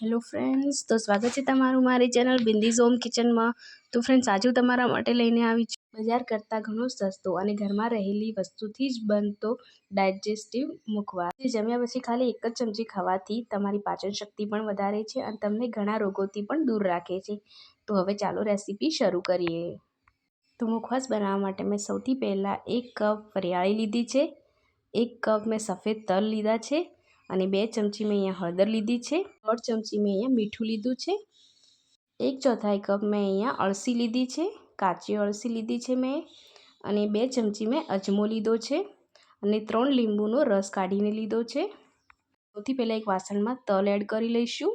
Hello friends તો સ્વાગત છે તમારું મારી ચેનલ બિંદીઝ હોમ કિચનમાં તો ફ્રેન્ડ્સ આજે તમારા માટે લઈને આવી છું. બજાર કરતાં ઘણો સસ્તો અને ઘરમાં રહેલી વસ્તુથી જ બનતો ડાયજેસ્ટિવ મુખવાસ. જે જમ્યા પછી ખાલી એક જ ચમચી ખાવાથી તમારી પાચન શક્તિ પણ વધારે છે અને તમને ઘણા રોગોથી પણ દૂર રાખે છે. તો હવે ચાલો રેસીપી શરૂ કરીએ. તો મુખવાસ બનાવવા માટે મેં સૌથી પહેલાં એક કપ વરિયાળી લીધી છે. એક કપ મેં સફેદ તલ લીધા છે. અને બે ચમચી મેં અહીંયા હળદર લીધી છે. દોઢ ચમચી મેં અહીંયા મીઠું લીધું છે. એક ચોથાઈ કપ મેં અહીંયા અળસી લીધી છે. કાચી અળસી લીધી છે મેં. અને બે ચમચી મેં અજમો લીધો છે. અને ત્રણ લીંબુનો રસ કાઢીને લીધો છે. સૌથી પહેલાં એક વાસણમાં તલ એડ કરી લઈશું.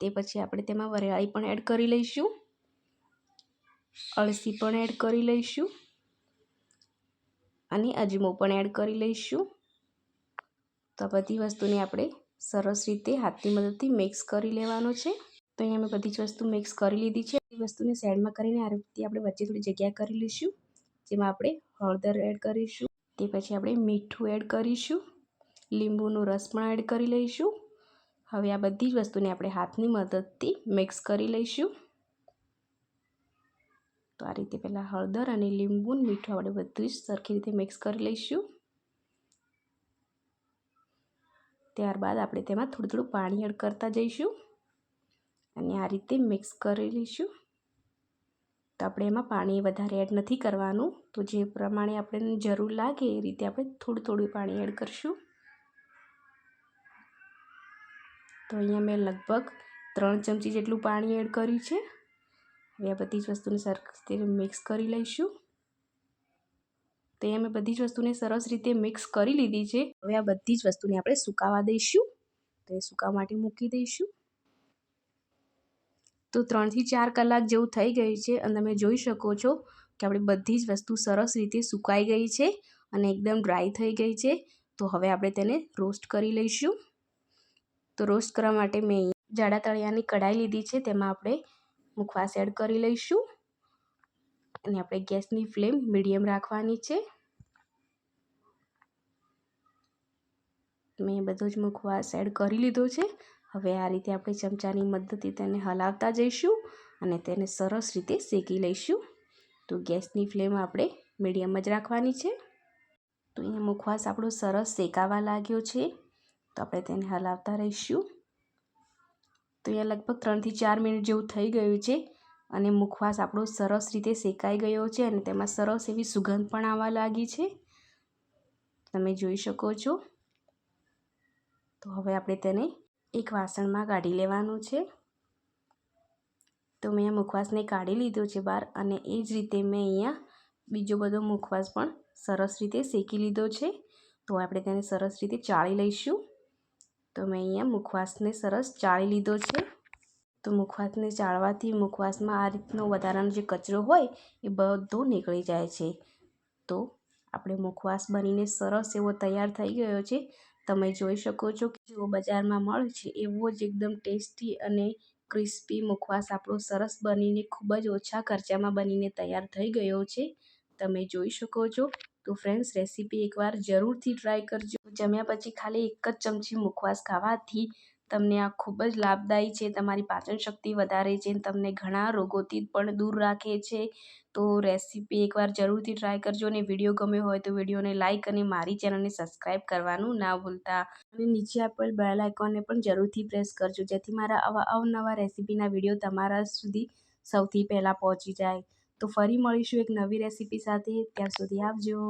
તે પછી આપણે તેમાં વરિયાળી પણ એડ કરી લઈશું. અળસી પણ એડ કરી લઈશું. અને અજમો પણ એડ કરી લઈશું. તો આ બધી વસ્તુને આપણે સરસ રીતે હાથની મદદથી મિક્સ કરી લેવાનો છે. તો અહીંયા મેં બધી જ વસ્તુ મિક્સ કરી લીધી છે. એ વસ્તુને સાઈડમાં કરીને આ રીતે આપણે વચ્ચે થોડી જગ્યા કરી લઈશું, જેમાં આપણે હળદર એડ કરીશું. તે પછી આપણે મીઠું એડ કરીશું, લીંબુનો રસ પણ એડ કરી લઈશું. હવે આ બધી જ વસ્તુને આપણે હાથની મદદથી મિક્સ કરી લઈશું. તો આ રીતે પહેલાં હળદર અને લીંબુ મીઠું આપણે બધું જ સરખી રીતે મિક્સ કરી લઈશું. ત્યારબાદ આપણે તેમાં થોડું થોડું પાણી એડ કરતા જઈશું અને આ રીતે મિક્સ કરી લઈશું. તો આપણે એમાં પાણી વધારે એડ નથી કરવાનું. તો જે પ્રમાણે આપણે જરૂર લાગે એ રીતે આપણે થોડું થોડું પાણી એડ કરીશું. તો અહીંયા મેં લગભગ ત્રણ ચમચી જેટલું પાણી એડ કર્યું છે. હવે આ બધી જ વસ્તુને સરખી મિક્સ કરી લઈશું. તો અહીંયા મેં બધી જ વસ્તુને સરસ રીતે મિક્સ કરી લીધી છે. હવે આ બધી જ વસ્તુને આપણે સુકાવા દઈશું. તો એ સુકાવા માટે મૂકી દઈશું. તો ત્રણથી ચાર કલાક જેવું થઈ ગયું છે અને તમે જોઈ શકો છો કે આપણી બધી જ વસ્તુ સરસ રીતે સુકાઈ ગઈ છે અને એકદમ ડ્રાય થઈ ગઈ છે. તો હવે આપણે તેને રોસ્ટ કરી લઈશું. તો રોસ્ટ કરવા માટે મેં જાડા તળિયાની કઢાઈ લીધી છે. તેમાં આપણે મુખવાસ એડ કરી લઈશું. અને આપણે ગેસની ફ્લેમ મીડિયમ રાખવાની છે. મેં બધો જ મુખવાસ એડ કરી લીધો છે. હવે આ રીતે આપણે ચમચાની મદદથી તેને હલાવતા જઈશું અને તેને સરસ રીતે શેકી લઈશું. તો ગેસની ફ્લેમ આપણે મીડિયમ જ રાખવાની છે. તો અહીંયા મુખવાસ આપણો સરસ શેકાવા લાગ્યો છે. તો આપણે તેને હલાવતા રહીશું. તો અહીંયા લગભગ ત્રણથી ચાર મિનિટ જેવું થઈ ગયું છે. અને મુખવાસ આપણો સરસ રીતે શેકાઈ ગયો છે અને તેમાં સરસ એવી સુગંધ પણ આવવા લાગી છે. તમે જોઈ શકો છો. તો હવે આપણે તેને એક વાસણમાં કાઢી લેવાનું છે. તો મેં મુખવાસને કાઢી લીધો છે બહાર અને એ જ રીતે મેં અહીંયા બીજો બધો મુખવાસ પણ સરસ રીતે શેકી લીધો છે. તો આપણે તેને સરસ રીતે ચાળી લઈશું. તો મેં અહીંયા મુખવાસને સરસ ચાળી લીધો છે. તો મુખવાસને ચાળવાથી મુખવાસમાં આ રીતનો વધારાનો જે કચરો હોય એ બધો નીકળી જાય છે. તો આપણે મુખવાસ બનીને સરસ એવો તૈયાર થઈ ગયો છે. તમે જોઈ શકો છો કે જેવો બજારમાં મળે છે એવો જ એકદમ ટેસ્ટી અને ક્રિસ્પી મુખવાસ આપણો સરસ બનીને ખૂબ જ ઓછા ખર્ચામાં બનીને તૈયાર થઈ ગયો છે. તમે જોઈ શકો છો. તો ફ્રેન્ડ્સ, રેસીપી એકવાર જરૂરથી ટ્રાય કરજો. જમ્યા પછી ખાલી એક જ ચમચી મુખવાસ ખાવાથી તમને આ ખૂબ જ લાભદાયી છે, તમારી પાચન શક્તિ વધારે છે, તમને ઘણા રોગોથી પણ દૂર રાખે છે. તો રેસીપી એકવાર જરૂરથી ટ્રાય કરજો અને વીડિયો ગમ્યો હોય તો વિડીયોને લાઇક અને મારી ચેનલને સબસ્ક્રાઈબ કરવાનું ના ભૂલતા. અને નીચે આપેલ બેલ આઇકોનને પણ જરૂરથી પ્રેસ કરજો, જેથી મારા આવા અવનવા રેસીપીના વીડિયો તમારા સુધી સૌથી પહેલાં પહોંચી જાય. તો ફરી મળીશું એક નવી રેસીપી સાથે, ત્યાં સુધી આવજો.